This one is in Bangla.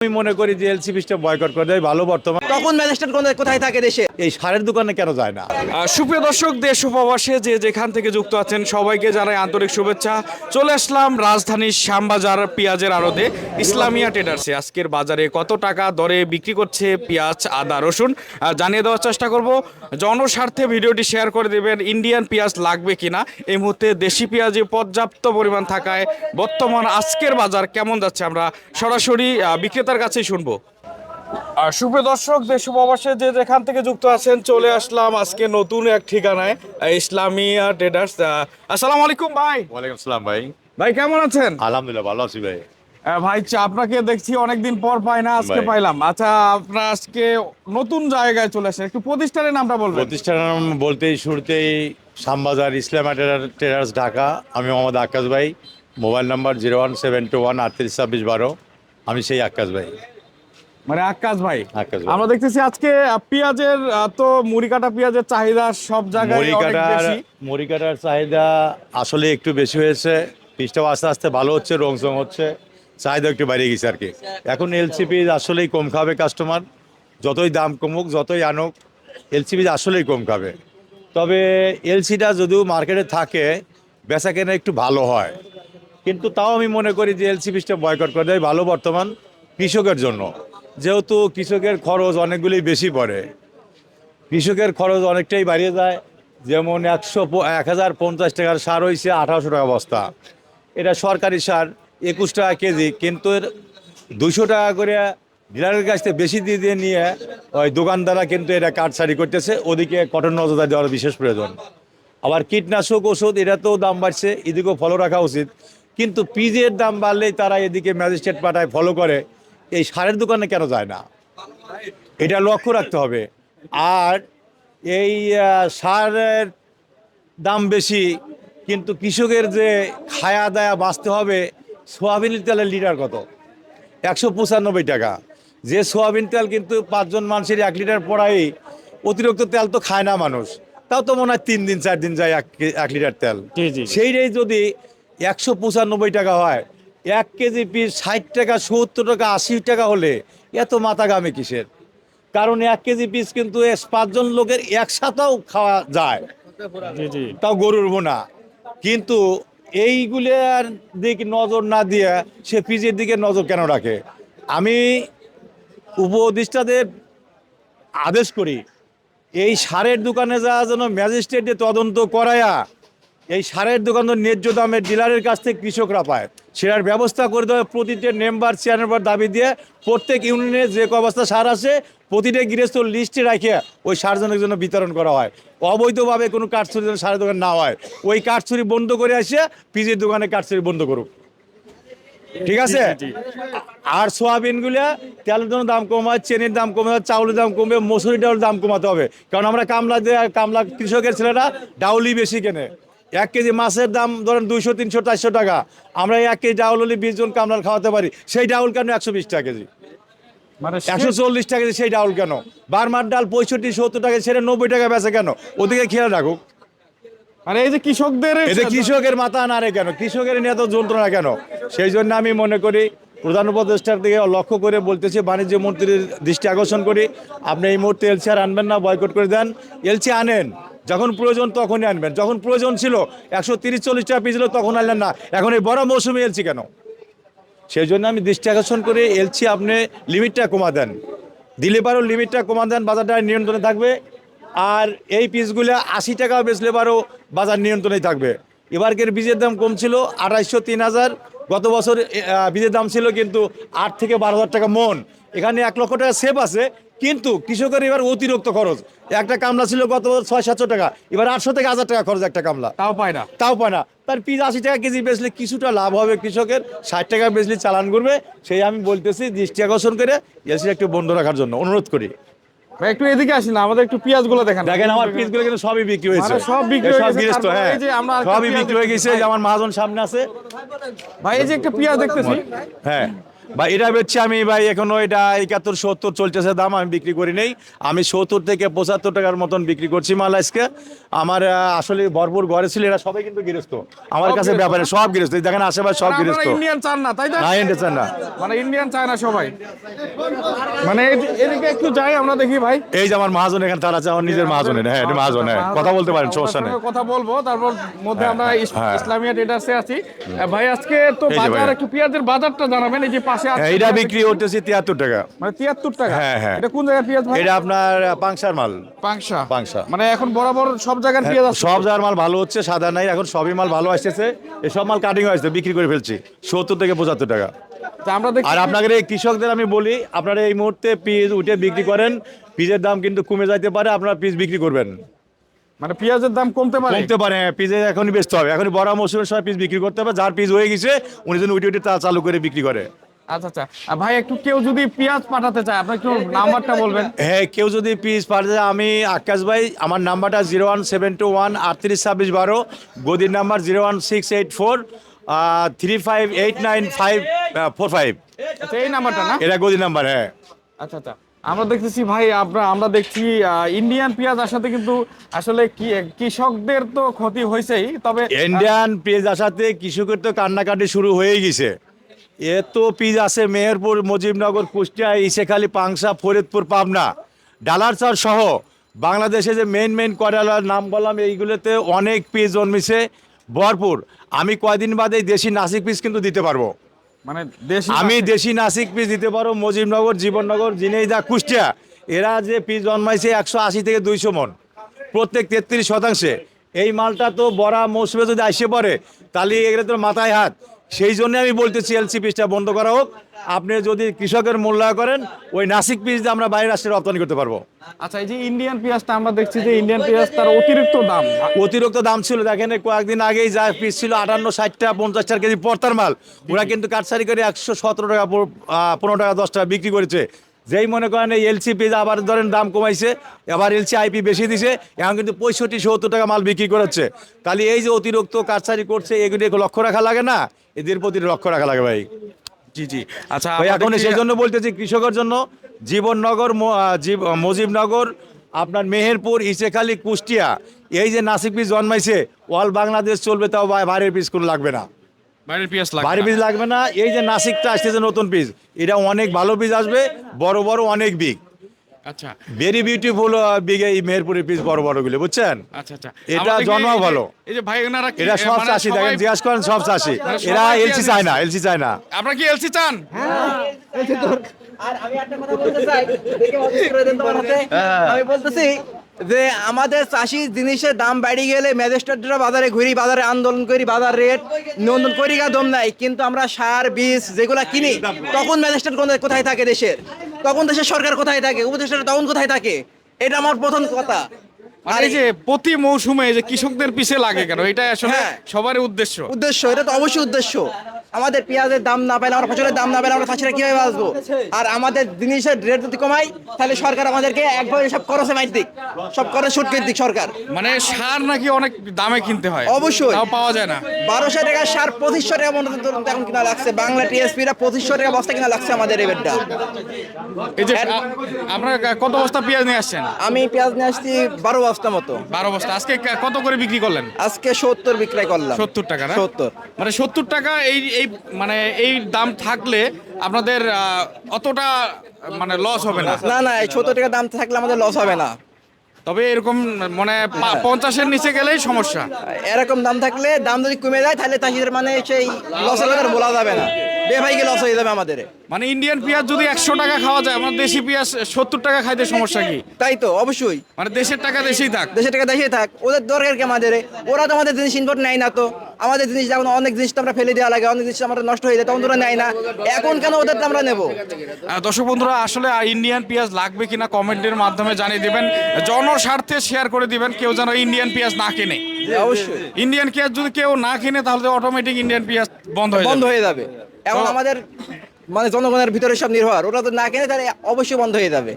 আমি মনে করি যে এলসি পিসটা বয়কট করে দেয় ভালো বর্তমান। তখন ম্যাজিস্ট্রেট কোথায় কোথায় থাকে দেশে? এই সারের দোকানে কেন যায় না? সুপ্রিয় দর্শক দেশ উপবাসে যে যেখান থেকে যুক্ত আছেন সবাইকে জানাই আন্তরিক শুভেচ্ছা। চলে আসলাম রাজধানীর শ্যামবাজার পেঁয়াজের আড়তে ইসলামিয়া ট্রেডার্সে আজকের বাজারে কত টাকা দরে বিক্রি করছে পেঁয়াজ আদা রসুন? জানিয়ে দেওয়ার চেষ্টা করব। জনস্বার্থে ভিডিওটি শেয়ার করে দেবেন ইন্ডিয়ান পেঁয়াজ লাগবে কিনা? এই মুহূর্তে দেশি পেঁয়াজে পর্যাপ্ত পরিমাণ থাকায় বর্তমান আজকের বাজার কেমন যাচ্ছে আমরা সরাসরি আহ, বিক্রেতার কাছেই শুনব। আর সুপ্রিয় দর্শক দেশ উপবাসে যে যেখান থেকে যুক্ত আছেন চলে আসলাম আজকে নতুন এক ঠিকানায় ইসলামিয়া ট্রেডার্স। আসসালামু আলাইকুম ভাই। ওয়ালাইকুম আসসালাম ভাই। ভাই কেমন আছেন? আলহামদুলিল্লাহ ভালো আছি ভাই। ভাই আপনাকে দেখছি অনেকদিন পর পাই না আজকে পাইলাম। আচ্ছা আপনার আজকে নতুন জায়গায় চলে আসেন একটু প্রতিষ্ঠানের নামটা বলবেন। প্রতিষ্ঠানের নাম বলতেই শুরুতেই শ্যামবাজার ইসলাম ট্রেডার্স ঢাকা। আমি মোহাম্মদ আকাশ ভাই mobile number zero one seven two one আটত্রিশ ছাব্বিশ বারো। আমি সেই আকাশ ভাই। মানে আকাশ ভাই। আকাশ ভাই। আমরা দেখতেছি আজকে পেঁয়াজের তো মুড়ি কাটা পেঁয়াজের চাহিদা সব জায়গায় বেশি। মরিকাটার চাহিদা আসলে একটু বেশি হয়েছে। পিসটাও আস্তে আস্তে ভালো হচ্ছে রং চং হচ্ছে। চাহিদা একটু বাইরে গেছে আর কি। এখন এলসিপি আসলেই কম খাবে কাস্টমার যতই দাম কমুক যতই আনুক এলসিপি আসলেই কম খাবে। তবে এলসিটা যদিও মার্কেটে থাকে বেচা কেনা একটু ভালো হয়। কিন্তু তাও আমি মনে করি যে এলসিপিসটা বয়কট করে দেয় ভালো বর্তমান কৃষকের জন্য। যেহেতু কৃষকের খরচ অনেকগুলি বেশি পড়ে। কৃষকের খরচ অনেকটাই বাড়িয়ে যায়। যেমন একশো এক হাজার পঞ্চাশ টাকার সার হয়েছে আঠারোশো টাকা বস্তা। এটা সরকারি সার, একুশ টাকা কেজি। কিন্তু এর দুশো টাকা করে ডিলারের কাছ থেকে বেশি দিয়ে দিয়ে নিয়ে ওই দোকানদাররা কিন্তু এটা কাটসারি করতেছে। ওদিকে কঠোর নজরদারি দেওয়ার বিশেষ প্রয়োজন। আবার কীটনাশক ওষুধ এটা তো দাম বাড়ছে। এদিকেও ফলো রাখা উচিত। কিন্তু পিজের দাম বাড়লেই তারা এদিকে ম্যাজিস্ট্রেট পাঠায় ফলো করে। এই সারের দোকানে কেন যায় না? এটা লক্ষ্য রাখতে হবে। আর এই সারের দাম বেশি কিন্তু কৃষকের যে খায়া দায়া বাঁচতে হবে সোয়াবিন তেলের লিটার কত? একশো পঁচানব্বই টাকা। যে সোয়াবিন তেল কিন্তু পাঁচজন মানুষের এক লিটার পড়াই অতিরিক্ত তেল তো খায় না মানুষ। তাও তো মনে হয় তিন দিন চার দিন যায় এক এক লিটার তেল। সেইটাই যদি একশো পঁচানব্বই টাকা হয়। এক কেজি পিস ষাট টাকা সত্তর টাকা আশি টাকা হলে এত মাথা গামে কিসের? কারণ এক কেজি পিস কিন্তু পাঁচজন লোকের একসাথেও খাওয়া যায়। তাও গরুর বোনা। কিন্তু এইগুলোর দিক নজর না দিয়ে সে পিজের দিকে নজর কেন রাখে? আমি উপদেষ্টাদের আদেশ করি এই সারের দোকানে যাওয়া যেন ম্যাজিস্ট্রেটে তদন্ত করায়া এই সারের দোকান তো ন্যায্য দামে ডিলারের কাছ থেকে কৃষকরা পায়। সেটার ব্যবস্থা করে দেওয়া প্রতিটা মেম্বার চেয়ারম্যান দাবি দিয়ে প্রত্যেক ইউনিয়নে যে ক অবস্থা সার আছে প্রতিটা গৃহস্থ লিস্টে রাখে ওই সারজনের জন্য বিতরণ করা হয়। অবৈধভাবে কোনো কাঠছুরি যেন সারের দোকান না হয়। ওই কাঠছুরি বন্ধ করে আসে পিজির দোকানে কাঠছুরি বন্ধ করুক। ঠিক আছে? আর সোয়াবিনগুলো তেলের জন্য দাম কমায় চেনির দাম কমে চাউলের দাম কমবে মসুরি ডাউলের দাম কমাতে হবে। কারণ আমরা কামলা দিয়ে কামলা কৃষকের ছেলেরা ডাউলই বেশি কেনে। এক কেজি মাছের দাম ধরেন দুইশো তিনশো চারশো টাকা। আমরা এক কেজি ডাউল হলে বিশ জন কামলার খাওয়াতে পারি। সেই ডাউল কেন একশো বিশ টাকা কেজি? মানে একশো চল্লিশ টাকা কেজি সেই ডাউল কেন? বারমার ডাল পঁয়ষট্টি সত্তর টাকা ছেড়ে নব্বই টাকা বেচে কেন? ওদিকে খেয়াল রাখুক। মানে এই যে কৃষকদের এতে কৃষকের মাথা নাড়ে কেন? কৃষকের নিয়ে এত যন্ত্রণা কেন? সেই জন্য আমি মনে করি প্রধান উপদেষ্টার দিকে লক্ষ্য করে বলতেছি বাণিজ্য মন্ত্রীর দৃষ্টি আকর্ষণ করি। আপনি এই মুহূর্তে এলসি আর আনবেন না বয়কট করে দেন। এলসি আনেন। যখন প্রয়োজন তখনই আনবেন। যখন প্রয়োজন ছিল, একশো তিরিশ, চল্লিশ টাকা পিস তখন আনলেন না। এখন এই বড় মৌসুমে এলছি কেন? সেই জন্য আমি দৃষ্টি আকর্ষণ করে এলছি আপনি লিমিটটা কমা দেন। দিলে পারো, লিমিটটা কমা দেন, বাজারটা নিয়ন্ত্রণে থাকবে। আর এই পিসগুলো আশি টাকা বেচলে পারো, বাজার নিয়ন্ত্রণে থাকবে। এবারকের বীজের দাম কম ছিল, আড়াইশো, তিন হাজার। গত বছর বীজের দাম ছিল কিন্তু আট থেকে বারো হাজার টাকা মন। এখানে এক লক্ষ টাকা সেভ আছে কিন্তু কৃষকের এবার অতিরিক্ত খরচ। একটা কামলা ছিল গত বছর ছয় সাতশো টাকা এবার আটশো থেকে হাজার টাকা খরচ একটা কামলা। তাও পায় না। তাও পায় না। তার পিস আশি টাকা কেজি বেচলে কিছুটা লাভ হবে কৃষকের ষাট টাকা বেচলে চালান করবে সেই আমি বলতেছি দৃষ্টি আকর্ষণ করে এলসি একটু বন্ধ রাখার জন্য অনুরোধ করি। ভাই একটু এদিকে আসেন না আমাদের একটু পেঁয়াজগুলো দেখেন। দেখেন আমার পিসগুলো কিন্তু সবই বিক্রি হয়েছে। মানে সব বিক্রি হয়ে গেছে, হ্যাঁ। একটা সবই বিক্রি হয়ে গেছে আমার মহাজন সামনে আছে। ভাই এই যে একটা পেঁয়াজ দেখতেছি। হ্যাঁ। বা এটা বেচছি আমি ভাই এখনও এটা একাত্তর সত্তর চলতেছে দাম আমি বিক্রি করি নেই। আমি সত্তর থেকে পঁচাত্তর টাকার মতন বিক্রি করছি মাল আজকে। আমার আসলে ভরপুর ঘরে ছিল এরা সবাই কিন্তু গৃহস্থ। আমার কাছে ব্যাপারে সব গৃহস্থ। দেখেন আশেপাশে সব গৃহস্থ। ইন্ডিয়ান চান না তাই না ইন্ডিয়ান না। মানে ইন্ডিয়ান চায় না সবাই। মানে এদিকে একটু যাই আমরা দেখি ভাই। এই যে আমার মহাজন এখানে তার আছে আমার নিজের মহাজনের। হ্যাঁ এটা মহাজন হ্যাঁ কথা বলতে পারেন সমস্যা নেই। কথা বলব তারপর মধ্যে আমরা হ্যাঁ। ইসলামিয়া ট্রেডার্সে আছি। ভাই আজকে তো বাজার ভাই। একটু পেঁয়াজের বাজারটা জানাবেন এই যে পাশে হ্যাঁ, এটা বিক্রি করতেছি তিয়াত্তর টাকা। মানে তিয়াত্তর টাকা? হ্যাঁ, হ্যাঁ। এটা কোন জায়গার পেঁয়াজ এটা আপনার পাংশার মাল। পাংশা। পাংশা। মানে এখন বরাবর সব জায়গার পেঁয়াজ সব জায়গার মাল ভালো হচ্ছে সাদা নাই এখন সবই মাল ভালো আসতেছে। এই সব মাল কাটিং হয়েছে বিক্রি করে ফেলছি সত্তর থেকে পঁচাত্তর টাকা। আমরা আর আপনাদের এই কৃষকদের আমি বলি আপনারা এই মুহূর্তে পিস উঠে বিক্রি করেন পিসের দাম কিন্তু কমে যাইতে পারে আপনারা পিস বিক্রি করবেন। মানে পেঁয়াজের দাম কমতে পারে? কমতে পারে পিসে এখনই বেচতে হবে। এখন বড় মৌসুমের সময় পিস বিক্রি করতে হবে যার পিস হয়ে গেছে উনি যেন উঠে উঠে তা চালু করে বিক্রি করে। আচ্ছা আচ্ছা। ভাই একটু কেউ যদি পেঁয়াজ পাঠাতে চায় আপনি একটু নাম্বারটা বলবেন। হ্যাঁ কেউ যদি পাঠাতে চায়, আমি আকাশ ভাই আমার নাম্বারটা zero one seven two one আটত্রিশ ছাব্বিশ বারো। গদির number zero one six eight four three five eight nine five four five. আচ্ছা এই নাম্বারটা না? এটা গদির নাম্বার হ্যাঁ। আচ্ছা আচ্ছা। আমরা দেখতেছি ভাই আমরা আমরা দেখছি ইন্ডিয়ান পেঁয়াজ আসাতে কিন্তু আসলে কৃষকদের তো ক্ষতি হয়েছেই তবে ইন্ডিয়ান পেজ আসাতে কৃষকের তো কান্নাকাটি শুরু হয়ে গেছে। এত পিস আছে মেহেরপুর মুজিবনগর কুষ্টিয়া ইসেখালি পাংশা ফরিদপুর পাবনা। ডালারচর সহ বাংলাদেশে যে মেন মেন কয়লার নাম বললাম এইগুলোতে অনেক পিস জন্মেছে ভরপুর। আমি কয়দিন বাদে দেশি নাসিক পিস কিন্তু দিতে পারব। মানে আমি দেশি নাসিক পিস দিতে পারব মুজিবনগর জীবননগর জিনেইদা কুষ্টিয়া। এরা যে পিস জন্মাইছে একশো আশি থেকে দুইশো মন প্রত্যেক তেত্রিশ শতাংশে। এই মালটা তো বড়া মৌসুমে যদি আসে পড়ে তাহলে এগুলো তো মাথায় হাত। সেই জন্য আমি বলতেছি এলসি পিসটা বন্ধ করা হোক। আপনি যদি কৃষকের মূল্যায়ন করেন ওই নাসিক পিস দিয়ে আমরা বাইরের রাষ্ট্রে রপ্তানি করতে পারব। আচ্ছা এই যে ইন্ডিয়ান পেঁয়াজটা আমরা দেখছি যে ইন্ডিয়ান পেঁয়াজ তার অতিরিক্ত দাম। অতিরিক্ত দাম ছিল দেখেন কয়েকদিন আগেই যা পিস ছিল আটান্ন ষাটটা পঞ্চাশ টাকা কেজি পর্তার মাল। ওরা কিন্তু কাটসারি করে একশো সতেরো টাকা পনেরো টাকা দশ টাকা বিক্রি করেছে। যেই মনে করেন এই এলসি পিস আবার ধরেন দাম কমাইছে আবার এলসি আইপি বেশি দিছে এখন কিন্তু পঁয়ষট্টি সত্তর টাকা মাল বিক্রি করাচ্ছে। তাহলে এই যে অতিরিক্ত কাটসারি করছে এগুলি লক্ষ্য রাখা লাগে না? এদের প্রতি লক্ষ্য রাখা লাগে ভাই। জি জি। আচ্ছা ভাই এখন সেই জন্য বলতেছি কৃষকের জন্য জীবননগর মুজিবনগর আপনার মেহেরপুর ইসেখালী কুষ্টিয়া এই যে নাসিক পিস জন্মাইছে অল বাংলাদেশ চলবে তাও বাইরের পিস কোনো লাগবে না। বাইরের পেঁয়াজ লাগবে বাইরের না। পিস লাগবে না। এই যে নাসিকটা আসতেছে নতুন পিস এটা অনেক ভালো পিস আসবে বড় বড় অনেক বিগ আচ্ছা। ভেরি বিউটিফুল বিগ এই মেহেরপুরের পিস বড় বড়গুলো বুঝছেন? আচ্ছা আচ্ছা। এটা যে- ভালো। এই যে ভাই ওনারা এটা সব মানে চাষি দেখেন জিজ্ঞাসা করেন সব চাষি। মানে এরা এলসি চায় না এলসি চায় না। আপনারা কি এলসি চান? আর আমি একটা কথা বলতে চাই দেখে অবশ্যই করে দেন তোমার হাতে। আমি বলতেছি যে আমাদের চাষি জিনিসের দাম বাড়ি গেলে ম্যাজিস্ট্রেটরা বাজারে ঘুরি বাজারে আন্দোলন করি বাজার রেট নিয়ন্ত্রণ করি গা দম নাই। কিন্তু আমরা সার বীজ যেগুলা কিনি তখন ম্যাজিস্ট্রেট কোথায় থাকে দেশের? তখন দেশের সরকার কোথায় থাকে? উপদেষ্টা তখন কোথায় থাকে? এটা আমার প্রথম কথা। আর আর এই যে প্রতি মৌসুমে যে কৃষকদের পিছে লাগে কেন? এটা আসলে হ্যাঁ। সবারই উদ্দেশ্য। উদ্দেশ্য এটা তো অবশ্যই উদ্দেশ্য। আমাদের পেঁয়াজের দাম না পাইলে আমরা ফসলের দাম না পাইলে আমরা চাষিরা কীভাবে বাঁচবো? আর আমাদের জিনিসের রেট যদি কমাই তাহলে সরকার আমাদেরকে একবার সব খরচে মাইর দিক। সব খরচ ছুট দিক সরকার। মানে সার নাকি অনেক দামে কিনতে হয়? অবশ্যই। তাও পাওয়া যায় না। বারোশো টাকা সার পঁচিশশো টাকা মনে এখন কিনা লাগছে। বাংলা টিএসপিরা পঁচিশশো টাকা বস্তা কিনা লাগছে আমাদের এবারটা এই যে আপনারা কত বস্তা পেঁয়াজ নিয়ে আসছেন? আমি পেঁয়াজ নিয়ে আসছি বারো বস্তা মতো। বারো বস্তা। আজকে কত করে বিক্রি করলেন? আজকে সত্তর বিক্রয় করলাম। সত্তর টাকা না? সত্তর। মানে সত্তর টাকা এই এই মানে এই দাম থাকলে আপনাদের অতটা মানে লস হবে না? না না এই সত্তর টাকা দাম থাকলে আমাদের লস হবে না। তবে এরকম মানে পঞ্চাশের নিচে গেলেই সমস্যা। এরকম দাম থাকলে দাম যদি কমে যায় তাহলে চাষিদের মানে সেই লসের কথা বলা যাবে না। বেভাইকে লস হয়ে যাবে আমাদের। মানে ইন্ডিয়ান পেঁয়াজ যদি একশো টাকা খাওয়া যায় আমার দেশি পেঁয়াজ সত্তর টাকা খাইতে সমস্যা কি? তাই তো অবশ্যই। মানে দেশের টাকা দেশেই থাক। দেশের টাকা দেশে থাক ওদের দরকার কি আমাদের? ওরা তো আমাদের জিনিস ইনভোট নেয় না তো। আমাদের জিনিস যেমন অনেক জিনিস তো আমরা ফেলে দেওয়া লাগে অনেক জিনিস আমাদের নষ্ট হয়ে যায় তখন নেয় না। এখন কেন ওদের আমরা নেব? দর্শক বন্ধুরা আসলে ইন্ডিয়ান পেঁয়াজ লাগবে কিনা কমেন্টের মাধ্যমে জানিয়ে দিবেন। জনস্বার্থে শেয়ার করে দিবেন কেউ যেন ইন্ডিয়ান পেঁয়াজ না কিনে। অবশ্যই। ইন্ডিয়ান পেঁয়াজ যদি কেউ না কিনে তাহলে অটোমেটিক ইন্ডিয়ান পেঁয়াজ বন্ধ হয়ে বন্ধ হয়ে যাবে। এখন আমাদের মানে জনগণের ভিতরে সব নির্ভর। ওরা তো না কেনে তাহলে অবশ্যই বন্ধ হয়ে যাবে।